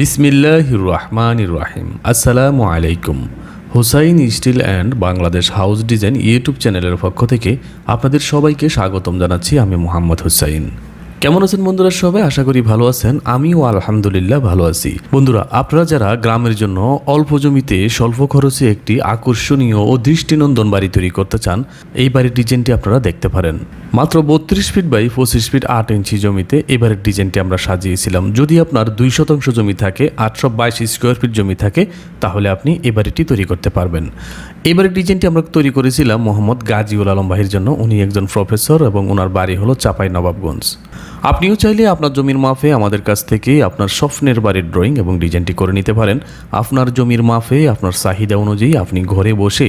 বিসমিল্লাহ রহমান রাহিম আসসালামু আলাইকুম Hussain steel and Bangladesh house design YouTube চ্যানেলের পক্ষ থেকে আপনাদের সবাইকে স্বাগতম জানাচ্ছি আমি মোহাম্মদ হুসাইন। কেমন আছেন বন্ধুরা সবাই? আশা করি ভালো আছেন। আমিও আলহামদুলিল্লাহ ভালো আছি। বন্ধুরা, আপনারা যারা গ্রামের জন্য অল্প জমিতে স্বল্প খরচে একটি আকর্ষণীয় ও দৃষ্টিনন্দন বাড়ি তৈরি করতে চান, এই বাড়ির ডিজাইনটি আপনারা দেখতে পারেন। মাত্র বত্রিশ ফিট বাই পঁচিশ ফিট আট ইঞ্চি জমিতে এবারের ডিজাইনটি আমরা সাজিয়েছিলাম। যদি আপনার দুই শতাংশ জমি থাকে, আটশো বাইশ স্কোয়ার ফিট জমি থাকে, তাহলে আপনি এ বাড়িটি তৈরি করতে পারবেন। এবারের ডিজাইনটি আমরা তৈরি করেছিলাম মোহাম্মদ গাজীউল আলম ভাইয়ের জন্য। উনি একজন প্রফেসর এবং ওনার বাড়ি হলো চাপাই নবাবগঞ্জ। আপনিও চাইলে আপনার জমির মাফে আমাদের কাছ থেকে আপনার স্বপ্নের বাড়ির ড্রয়িং এবং ডিজাইনটি করে নিতে পারেন। আপনার জমির মাফে আপনার চাহিদা অনুযায়ী আপনি ঘরে বসে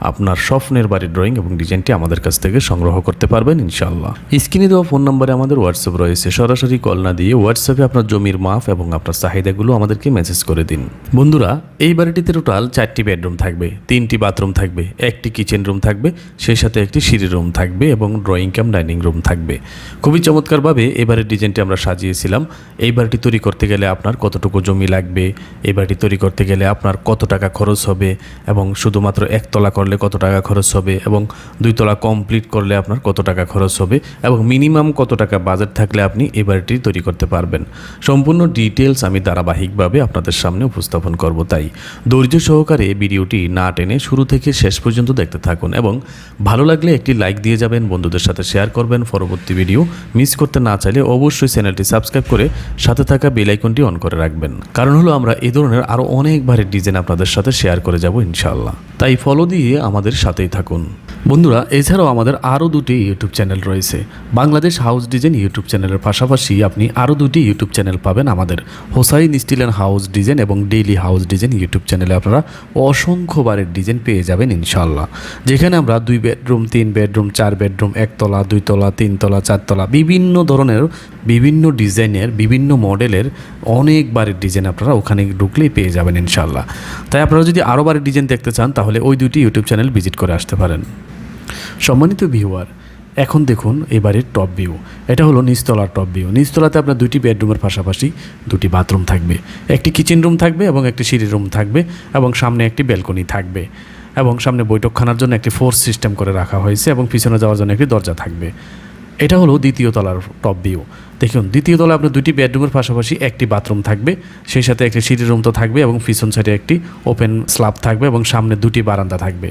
আপনার স্বপ্নের বাড়ির ড্রয়িং এবং ডিজাইনটি আমাদের কাছ থেকে সংগ্রহ করতে পারবেন ইনশাল্লাহ স্ক্রিনে দেওয়া ফোন নম্বরে আমাদের হোয়াটসঅ্যাপ রয়েছে। সরাসরি কল না দিয়ে হোয়াটসঅ্যাপে আপনার জমির মাপ এবং আপনার চাহিদাগুলো আমাদেরকে মেসেজ করে দিন। বন্ধুরা, এই বাড়িটিতে টোটাল চারটি বেডরুম থাকবে, তিনটি বাথরুম থাকবে, একটি কিচেন রুম থাকবে, সেই সাথে একটি সিঁড়ি রুম থাকবে এবং ড্রয়িং ক্যাম ডাইনিং রুম থাকবে। খুবই চমৎকারভাবে এবারের ডিজাইনটি আমরা সাজিয়েছিলাম। এই বাড়িটি তৈরি করতে গেলে আপনার কতটুকু জমি লাগবে, এই বাড়িটি তৈরি করতে গেলে আপনার কত টাকা খরচ হবে এবং শুধুমাত্র একতলা করলে কত টাকা খরচ হবে এবং দুইতলা কমপ্লিট করলে আপনার কত টাকা খরচ হবে এবং মিনিমাম কত টাকা বাজেট থাকলে আপনি এই বাড়িটি তৈরি করতে পারবেন। সম্পূর্ণ ডিটেলস আমি ধারাবাহিকভাবে আপনাদের সামনে উপস্থাপন করব তাই ধৈর্য সহকারে ভিডিওটি না টেনে শুরু থেকে শেষ পর্যন্ত দেখতে থাকুন এবং ভালো লাগলে একটি লাইক দিয়ে যাবেন, বন্ধুদের সাথে শেয়ার করবেন, পরবর্তী ভিডিও মিস করতে না চাইলে অবশ্যই চ্যানেলটি সাবস্ক্রাইব করে সাথে থাকা বেল আইকনটি অন করে রাখবেন। কারণ হলো আমরা এ ধরনের আরও অনেক বাড়ির ডিজাইন আপনাদের সাথে শেয়ার করে যাব ইনশাআল্লাহ। তাই ফলো দিয়ে আমাদের সাথেই থাকুন। বন্ধুরা, এছাড়াও আমাদের আরও দুটি ইউটিউব চ্যানেল রয়েছে। বাংলাদেশ হাউস ডিজাইন ইউটিউব চ্যানেলের পাশাপাশি আপনি আরও দুটি ইউটিউব চ্যানেল পাবেন আমাদের। Hossain steel and house design এবং ডেইলি হাউস ডিজাইন ইউটিউব চ্যানেলে আপনারা অসংখ্য বারের ডিজাইন পেয়ে যাবেন ইনশাল্লাহ যেখানে আমরা দুই বেডরুম তিন বেডরুম চার বেডরুম একতলা, দুইতলা, তিনতলা, চারতলা বিভিন্ন ধরনের, বিভিন্ন ডিজাইনের, বিভিন্ন মডেলের অনেক বাড়ির ডিজাইন আপনারা ওখানে ঢুকলেই পেয়ে যাবেন ইনশাল্লাহ তাই আপনারা যদি আরও বারের ডিজাইন দেখতে চান, তাহলে ওই দুটি ইউটিউব চ্যানেল ভিজিট করে আসতে পারেন। সম্মানিত ভিউয়ার এখন দেখুন এবারের টপ ভিউ এটা হলো নিচতলার টপ ভিউ নিচতলাতে আপনার দুটি বেডরুমের পাশাপাশি দুটি বাথরুম থাকবে। একটি কিচেন রুম থাকবে এবং একটি সিঁড়ি রুম থাকবে এবং সামনে একটি ব্যালকনি থাকবে। এবং সামনে বৈঠকখানার জন্য একটি ফোর্স সিস্টেম করে রাখা হয়েছে এবং পিছনে যাওয়ার জন্য একটি দরজা থাকবে। এটা হলো দ্বিতীয় তলার টপ ভিউ দেখুন, দ্বিতীয় তলায় আপনার দুটি বেডরুমের পাশাপাশি একটি বাথরুম থাকবে, সেই সাথে একটি সিঁড়ি রুম তো থাকবে এবং পিছন সাইডে একটি ওপেন স্ল্যাব থাকবে এবং সামনে দুটি বারান্দা থাকবে।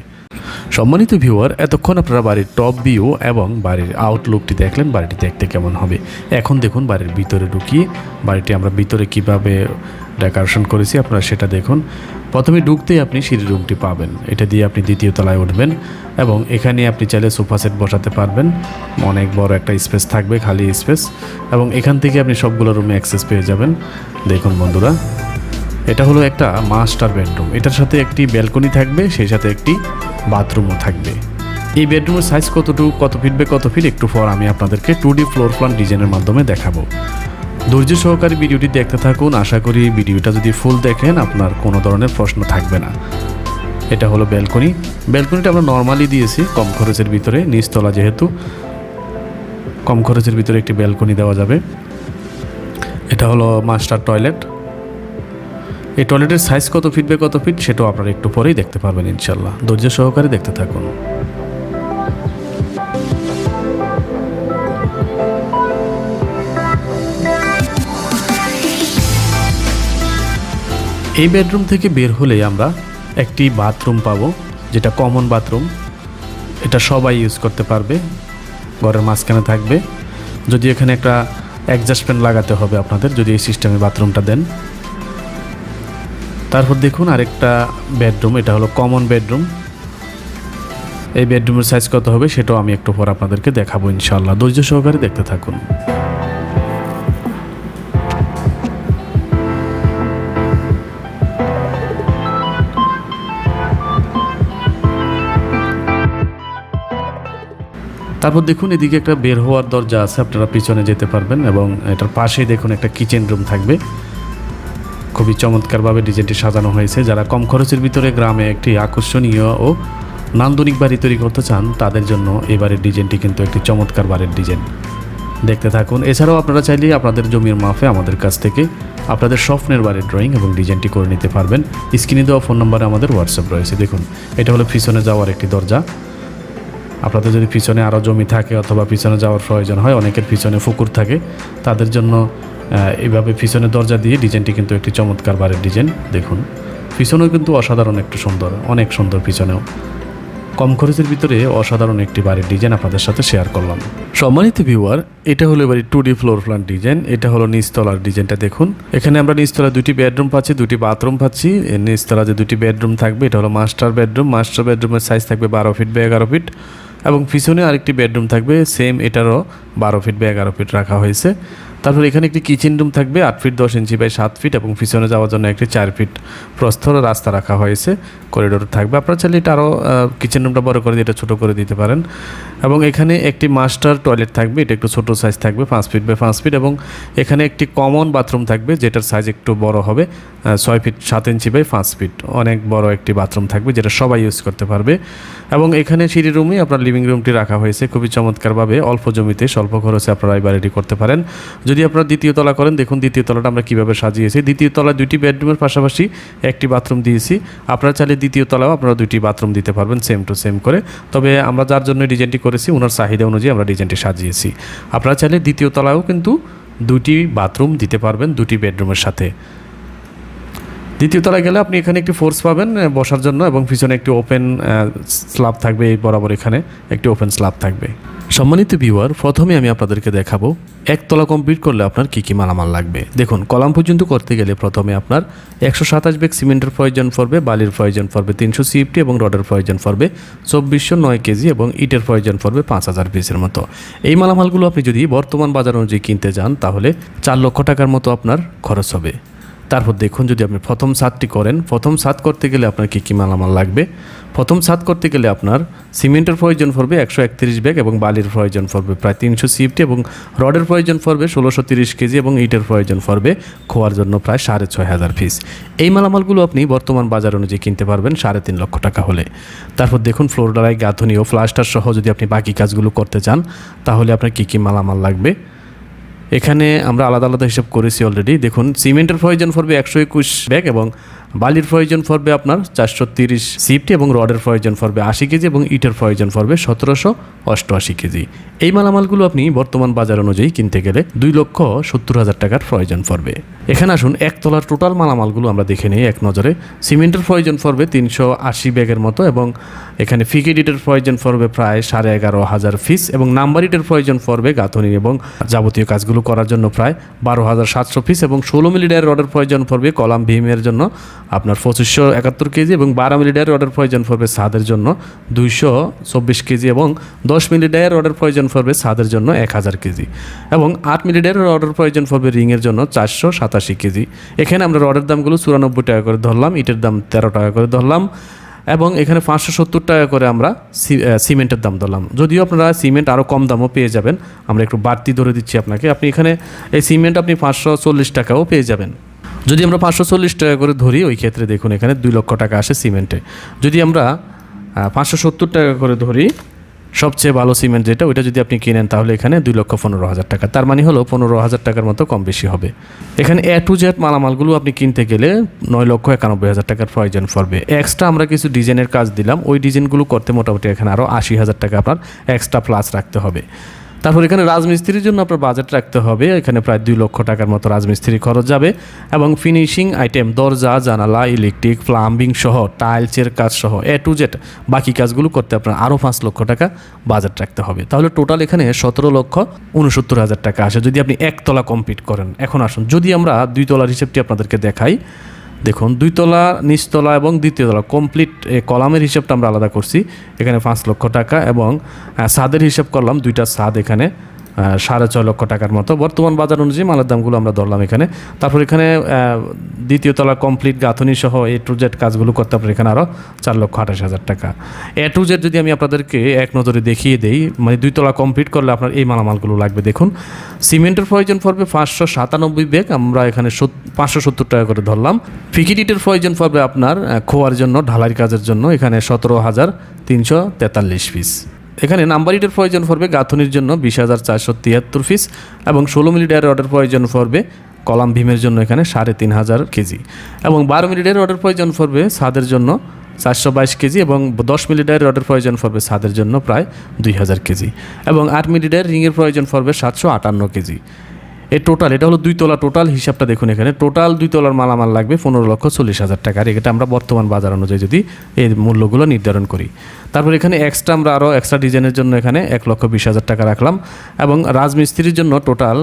সম্মানিত ভিউয়ার এতক্ষণ আপনারা বাড়ির টপ ভিউ এবং বাড়ির আউটলুকটি দেখলেন, বাড়িটি দেখতে কেমন হবে? এখন দেখুন বাড়ির ভিতরে ঢুকিয়ে বাড়িটি আমরা ভিতরে কীভাবে ডেকোরেশন করেছি, আপনারা সেটা দেখুন। প্রথমে ঢুকতেই আপনি সিঁড়ি রুমটি পাবেন। এটা দিয়ে আপনি দ্বিতীয় তলায় উঠবেন এবং এখানে আপনি চাইলে সোফা সেট বসাতে পারবেন। অনেক বড় একটা স্পেস থাকবে, খালি স্পেস এবং এখান থেকে আপনি সবগুলো রুমে অ্যাক্সেস পেয়ে যাবেন। দেখুন বন্ধুরা এটা হলো একটা মাস্টার বেডরুম এটার সাথে একটি ব্যালকনি থাকবে, সেই সাথে একটি বাথরুমও থাকবে। এই বেডরুমের সাইজ কতটুকু, কত ফিট বে কত ফিট একটু পর আমি আপনাদেরকে টু ডি ফ্লোর প্ল্যান ডিজাইনের মাধ্যমে দেখাবো। ধৈর্য সহকারে ভিডিওটি দেখতে থাকুন। আশা করি ভিডিওটা যদি ফুল দেখেন, আপনার কোনো ধরনের প্রশ্ন থাকবে না। এটা হলো ব্যালকনি ব্যালকনিটা আমরা নর্মালি দিয়েছি, কম খরচের ভিতরে। নিচতলা যেহেতু, কম খরচের ভিতরে একটি ব্যালকনি দেওয়া যাবে। এটা হলো মাস্টার টয়লেট এই টয়লেটের সাইজ কত ফিট বে কত ফিট সেটাও আপনারা একটু পরেই দেখতে পারবেন ইনশাল্লাহ ধৈর্য সহকারে দেখতে থাকুন। এই বেডরুম থেকে বের হলে আমরা একটি বাথরুম পাব, যেটা কমন বাথরুম এটা সবাই ইউজ করতে পারবে, ঘরের মাঝখানে থাকবে। যদি এখানে একটা অ্যাডজাস্টমেন্ট লাগাতে হবে আপনাদের, যদি এই সিস্টেমে বাথরুমটা দেন। তারপর দেখুন আরেকটা বেডরুম, এটা হলো কমন বেডরুম। এই বেডরুমের সাইজ কত হবে সেটাও আমি একটু পর আপনাদেরকে দেখাবো ইনশাল্লাহ ধৈর্য সহকারে দেখতে থাকুন। তারপর দেখুন এদিকে একটা বের হওয়ার দরজা আছে, আপনারা পিছনে যেতে পারবেন এবং এটার পাশেই দেখুন একটা কিচেন রুম থাকবে। খুবই চমৎকারভাবে ডিজাইনটি সাজানো হয়েছে। যারা কম খরচের ভিতরে গ্রামে একটি আকর্ষণীয় ও নান্দনিক বাড়ি তৈরি করতে চান, তাদের জন্য এবারের ডিজাইনটি কিন্তু একটি চমৎকার বাড়ির ডিজাইন। দেখতে থাকুন। এছাড়াও আপনারা চাইলে আপনাদের জমির মাফে আমাদের কাছ থেকে আপনাদের স্বপ্নের বাড়ির ড্রয়িং এবং ডিজাইনটি করে নিতে পারবেন। স্ক্রিনে দেওয়া ফোন নম্বরে আমাদের হোয়াটসঅ্যাপ রয়েছে। দেখুন, এটা হলো পিছনে যাওয়ার একটি দরজা। আপনাদের যদি পিছনে আরও জমি থাকে অথবা পিছনে যাওয়ার প্রয়োজন হয়, অনেকের পিছনে পুকুর থাকে, তাদের জন্য আহ, এইভাবে পিছনে দরজা দিয়ে ডিজাইনটি কিন্তু একটি চমৎকার বাড়ির ডিজাইন দেখুন। পিছনেও কিন্তু অসাধারণ একটু সুন্দর অনেক সুন্দর পিছনেও। কম খরচের ভিতরে অসাধারণ একটি বাড়ির ডিজাইন আপনাদের সাথে শেয়ার করলাম। সম্মানিত ভিউয়ার এটা হলো এবারে two D floor plan design এটা হলো নিচতলার ডিজাইনটা দেখুন। এখানে আমরা নিচতলা দুটি বেডরুম পাচ্ছি দুটি বাথরুম পাচ্ছি নিচতলা যে দুটি বেডরুম থাকবে এটা হলো মাস্টার বেডরুম মাস্টার বেডরুমের সাইজ থাকবে বারো ফিট বা এগারো ফিট। এবং পিছনে আরেকটি বেডরুম থাকবে সেম এটারও বারো ফিট বা এগারো ফিট রাখা হয়েছে। তারপর এখানে একটি কিচেন রুম থাকবে, আট ফিট দশ ইঞ্চি বাই সাত ফিট এবং পিছনে যাওয়ার জন্য একটি চার ফিট প্রস্থর রাস্তা রাখা হয়েছে করিডোর থাকবে। আপনারা চাইলে এটা আরও কিচেন রুমটা বড় করে দিয়ে এটা ছোটো করে দিতে পারেন। এবং এখানে একটি মাস্টার টয়লেট থাকবে, এটা একটু ছোটো সাইজ থাকবে, পাঁচ ফিট বাই পাঁচ ফিট এবং এখানে একটি কমন বাথরুম থাকবে, যেটার সাইজ একটু বড় হবে। ছয় ফিট সাত ইঞ্চি বাই পাঁচ ফিট। অনেক বড় একটি বাথরুম থাকবে যেটা সবাই ইউজ করতে পারবে। এবং এখানে সিঁড়ি রুমে আপনার লিভিং রুমটি রাখা হয়েছে খুবই চমৎকারভাবে। অল্প জমিতে, স্বল্প খরচে আপনারা এই বাড়িটি করতে পারেন। যদি আপনারা দ্বিতীয় তলা করেন, দেখুন দ্বিতীয় তলাটা আমরা কীভাবে সাজিয়েছি। দ্বিতীয় তলায় দুইটি বেডরুমের পাশাপাশি একটি বাথরুম দিয়েছি। আপনারা চাইলে দ্বিতীয় তলাও আপনারা দুইটি বাথরুম দিতে পারবেন সেম টু সেম করে। তবে আমরা যার জন্য ডিজাইনটি করেছি ওনার চাহিদা অনুযায়ী আমরা ডিজাইনটি সাজিয়েছি। আপনারা চাইলে দ্বিতীয় তলায়ও কিন্তু দুটি বাথরুম দিতে পারবেন দুটি বেডরুমের সাথে। দ্বিতীয় তলায় গেলে আপনি এখানে একটি ফোর্স পাবেন বসার জন্য এবং পিছনে একটি ওপেন স্ল্যাব থাকবে, এই বরাবর এখানে একটি ওপেন স্ল্যাব থাকবে। সম্মানিত ভিউয়ার প্রথমে আমি আপনাদেরকে দেখাবো একতলা কমপ্লিট করলে আপনার কী কী মালামাল লাগবে। দেখুন, কলাম পর্যন্ত করতে গেলে প্রথমে আপনার একশো সাতাশ বেগ সিমেন্টের প্রয়োজন পড়বে, বালির প্রয়োজন পড়বে তিনশো সিফটি এবং রডের প্রয়োজন পড়বে চব্বিশশো নয় কেজি এবং ইটের প্রয়োজন পড়বে পাঁচ হাজার পিসের মতো। এই মালামালগুলো আপনি যদি বর্তমান বাজার অনুযায়ী কিনতে যান, তাহলে চার লক্ষ টাকার মতো আপনার খরচ হবে। তারপর দেখুন যদি আপনি প্রথম সাতটি করেন, প্রথম সাত করতে গেলে আপনার কী কী মালামাল লাগবে? প্রথম সাত করতে গেলে আপনার সিমেন্টের প্রয়োজন পড়বে একশো একত্রিশ ব্যাগ এবং বালির প্রয়োজন পড়বে প্রায় তিনশো সিফটি এবং রডের প্রয়োজন পড়বে ষোলোশো তিরিশ কেজি এবং ইটের প্রয়োজন পড়বে খোয়ার জন্য প্রায় সাড়ে ছয় হাজার পিস এই মালামালগুলো আপনি বর্তমান বাজার অনুযায়ী কিনতে পারবেন সাড়ে তিন লক্ষ টাকা হলে। তারপর দেখুন ফ্লোর ডালাই গাঁথনি ও ফ্লাস্টার সহ যদি আপনি বাকি কাজগুলো করতে চান, তাহলে আপনার কী কী মালামাল লাগবে? এখানে আমরা আলাদা আলাদা হিসাব করেছি অলরেডি দেখুন সিমেন্টের প্রয়োজন পড়বে একশো একুশ ব্যাগ এবং বালির প্রয়োজন পড়বে আপনার চারশো তিরিশ সিফটি এবং রডের প্রয়োজন পড়বে আশি কেজি এবং ইটের প্রয়োজন পড়বে সতেরোশো অষ্টআশি কেজি। এই মালামালগুলো আপনি বর্তমান বাজার অনুযায়ী কিনতে গেলে দুই লক্ষ সত্তর হাজার টাকার প্রয়োজন পড়বে। এখানে আসুন একতলার টোটাল মালামালগুলো আমরা দেখে নিই এক নজরে। সিমেন্টের প্রয়োজন পড়বে তিনশো আশি ব্যাগের মতো এবং এখানে ফিকেট ইটের প্রয়োজন পড়বে প্রায় সাড়ে এগারো হাজার ফিস এবং নাম্বার ইটের প্রয়োজন পড়বে গাঁথনি এবং যাবতীয় কাজগুলো করার জন্য প্রায় বারো হাজার সাতশো পিস এবং ষোলো মিলিটার রডের প্রয়োজন পড়বে কলাম ভীমের জন্য আপনার পঁচিশশো একাত্তর কেজি এবং বারো মিলিটার অর্ডার প্রয়োজন পড়বে সাদের জন্য দুইশো চব্বিশ কেজি এবং দশ মিলিটার অর্ডার প্রয়োজন পড়বে সাদের জন্য এক হাজার কেজি এবং আট মিলিটার অর্ডার প্রয়োজন পড়বে রিংয়ের জন্য চারশো সাতাশি কেজি। এখানে আমরা অর্ডার দামগুলো চুরানব্বই টাকা করে ধরলাম, ইটের দাম তেরো টাকা করে ধরলাম এবং এখানে পাঁচশো সত্তর টাকা করে আমরা সিমেন্টের দাম ধরলাম। যদিও আপনারা সিমেন্ট আরও কম দামও পেয়ে যাবেন, আমরা একটু বাড়তি ধরে দিচ্ছি আপনাকে। আপনি এখানে এই সিমেন্ট আপনি পাঁচশো চল্লিশ টাকাও পেয়ে যাবেন। যদি আমরা পাঁচশো চল্লিশ টাকা করে ধরি, ওই ক্ষেত্রে দেখুন এখানে দুই লক্ষ টাকা আসে সিমেন্টে। যদি আমরা পাঁচশো সত্তর টাকা করে ধরি, সবচেয়ে ভালো সিমেন্ট যেটা, ওইটা যদি আপনি কিনেন, তাহলে এখানে দুই লক্ষ পনেরো হাজার টাকা। তার মানে হলো পনেরো হাজার টাকার মতো কম বেশি হবে। এখানে এ টু জেড মালামালগুলো আপনি কিনতে গেলে নয় লক্ষ একানব্বই হাজার টাকার প্রয়োজন পড়বে। এক্সট্রা আমরা কিছু ডিজাইনের কাজ দিলাম, ওই ডিজাইনগুলো করতে মোটামুটি এখানে আরও আশি হাজার টাকা আপনার এক্সট্রা প্লাস রাখতে হবে। তারপর এখানে রাজমিস্ত্রির জন্য আপনার বাজেট রাখতে হবে। এখানে প্রায় দুই লক্ষ টাকার মতো রাজমিস্ত্রি খরচ যাবে এবং ফিনিশিং আইটেম দরজা, জানালা ইলেকট্রিক প্লাম্বিং সহ টাইলসের কাজ সহ এ টু জেড বাকি কাজগুলো করতে আপনার আরও পাঁচ লক্ষ টাকা বাজেট রাখতে হবে। তাহলে টোটাল এখানে সতেরো লক্ষ উনসত্তর হাজার টাকা আসে। যদি আপনি একতলা কমপ্লিট করেন, এখন আসুন। যদি আমরা দুই তলার হিসেবটি আপনাদেরকে দেখাই দেখুন, দুইতলা, নিচতলা এবং দ্বিতীয় তলা কমপ্লিট কলামের হিসাবটা আমরা আলাদা করছি। এখানে পাঁচ লক্ষ টাকা এবং সাদের হিসাব করলাম, দুইটা সাদ এখানে। সাড়ে ছয় লক্ষ টাকার মতো। বর্তমান বাজার অনুযায়ী মালের দামগুলো আমরা ধরলাম এখানে। তারপর এখানে দ্বিতীয় তলা কমপ্লিট গাঁথনি সহ এ টু জেড কাজগুলো করতে আপনার এখানে আরও চার লক্ষ আঠাশ হাজার টাকা। এ টু জেড যদি আমি আপনাদেরকে এক নজরে দেখিয়ে দেই মানে দুই তলা কমপ্লিট করলে আপনার এই মালামালগুলো লাগবে। দেখুন, সিমেন্টের প্রয়োজন পড়বে পাঁচশো সাতানব্বই ব্যাগ, আমরা এখানে পাঁচশো সত্তর টাকা করে ধরলাম। ফিকিডিটের প্রয়োজন পড়বে আপনার খোয়ার জন্য ঢালাই কাজের জন্য এখানে সতেরো হাজার তিনশো তেতাল্লিশ পিস এখানে নাম্বার ইটের প্রয়োজন পড়বে গাঁথনির জন্য বিশ হাজার চারশো তিয়াত্তর পিস এবং ষোলো মিলিটার রডের প্রয়োজন পড়বে কলাম ভীমের জন্য এখানে সাড়ে তিন হাজার কেজি এবং বারো মিলিটার রডের প্রয়োজন পড়বে ছাদের জন্য চারশো বাইশ কেজি এবং দশ মিলিটার রডের প্রয়োজন পড়বে ছাদের জন্য প্রায় দুই হাজার কেজি এবং আট মিলিটার রিংয়ের প্রয়োজন পড়বে সাতশো আটান্ন কেজি। এই টোটাল এটা হলো দুই তোলা টোটাল হিসাবটা দেখুন এখানে। টোটাল দুই তোলার মালামাল লাগবে পনেরো লক্ষ চল্লিশ হাজার টাকা। আর এটা আমরা বর্তমান বাজার অনুযায়ী যদি এই মূল্যগুলো নির্ধারণ করি। তারপর এখানে এক্সট্রা আমরা আরও এক্সট্রা ডিজাইনের জন্য এখানে এক লক্ষ বিশ হাজার টাকা রাখলাম। এবং রাজমিস্ত্রির জন্য টোটাল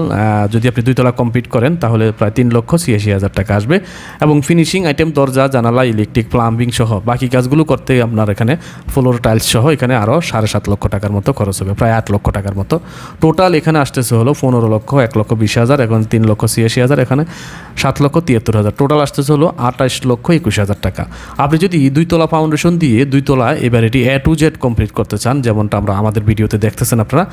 যদি আপনি দুই তলা কমপ্লিট করেন, তাহলে প্রায় তিন লক্ষ ছিয়াশি হাজার টাকা আসবে। এবং ফিনিশিং আইটেম দরজা, জানালা ইলেকট্রিক প্লাম্বিং সহ বাকি কাজগুলো করতে আপনার এখানে ফ্লোর টাইলস সহ এখানে আরও সাড়ে সাত লক্ষ টাকার মতো খরচ হবে, প্রায় আট লক্ষ টাকার মতো। টোটাল এখানে আসতেছে হলো পনেরো লক্ষ, এক লক্ষ বিশ হাজার, এখন তিন লক্ষ ছিয়াশি হাজার, এখানে সাত লক্ষ তিয়াত্তর হাজার। টোটাল আসতেছে হলো আঠাশ লক্ষ একুশ হাজার টাকা। আপনি যদি দুই তলা ফাউন্ডেশন দিয়ে দুই তলা এবার এটি এ টু জেড কমপ্লিট করতে চান, যেমনটা আমরা আমাদের ভিডিওতে দেখতেছেন আপনারা,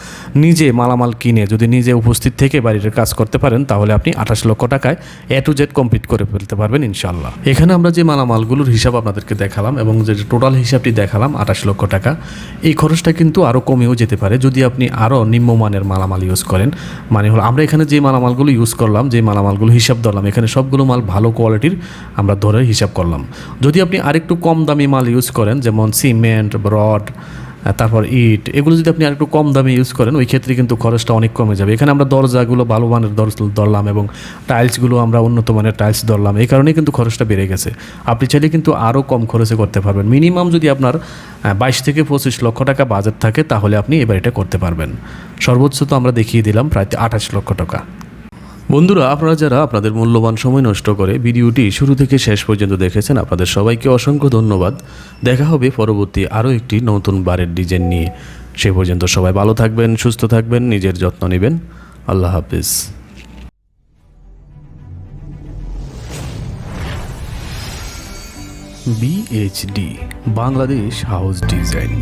নিজে মালামাল কিনে যদি নিজে উপস্থিত থেকে বাড়ির কাজ করতে পারেন, তাহলে আপনি আঠাশ লক্ষ টাকায় এ টু জেড কমপ্লিট করে ফেলতে পারবেন ইনশাল্লাহ এখানে আমরা যে মালামালগুলোর হিসাব আপনাদেরকে দেখালাম এবং যে টোটাল হিসাবটি দেখালাম, আঠাশ লক্ষ টাকা, এই খরচটা কিন্তু আরও কমেও যেতে পারে। যদি আপনি আরও নিম্নমানের মালামাল ইউজ করেন মানে হলো আমরা এখানে যে মালামালগুলো ইউজ করলাম যে মালামালগুলো হিসাব ধরলাম, এখানে সবগুলো মাল ভালো কোয়ালিটির আমরা ধরে হিসাব করলাম। যদি আপনি আরেকটু কম দামি মাল ইউজ করেন, যেমন সিমেন্ট রড তারপর ইট, এগুলো যদি আপনি আরেকটু কম দামে ইউজ করেন, ওই ক্ষেত্রে কিন্তু খরচটা অনেক কমে যাবে। এখানে আমরা দরজাগুলো ভালো মানের ধরলাম এবং টাইলসগুলো আমরা উন্নত মানের টাইলস ধরলাম। এই কারণেই কিন্তু খরচটা বেড়ে গেছে। আপনি চাইলে কিন্তু আরও কম খরচে করতে পারবেন। মিনিমাম যদি আপনার বাইশ থেকে পঁচিশ লক্ষ টাকা বাজেট থাকে, তাহলে আপনি এবার এটা করতে পারবেন। সর্বোচ্চ তো আমরা দেখিয়ে দিলাম, প্রায় আঠাশ লক্ষ টাকা। বন্ধুরা, আপনারা যারা আপনাদের মূল্যবান সময় নষ্ট করে ভিডিওটি শুরু থেকে শেষ পর্যন্ত দেখেছেন, আপনাদের সবাইকে অসংখ্য ধন্যবাদ। দেখা হবে পরবর্তী আরও একটি নতুন বারের ডিজাইন নিয়ে। সে পর্যন্ত সবাই ভালো থাকবেন, সুস্থ থাকবেন, নিজের যত্ন নেবেন। আল্লাহ হাফিজ। BHD Bangladesh house design.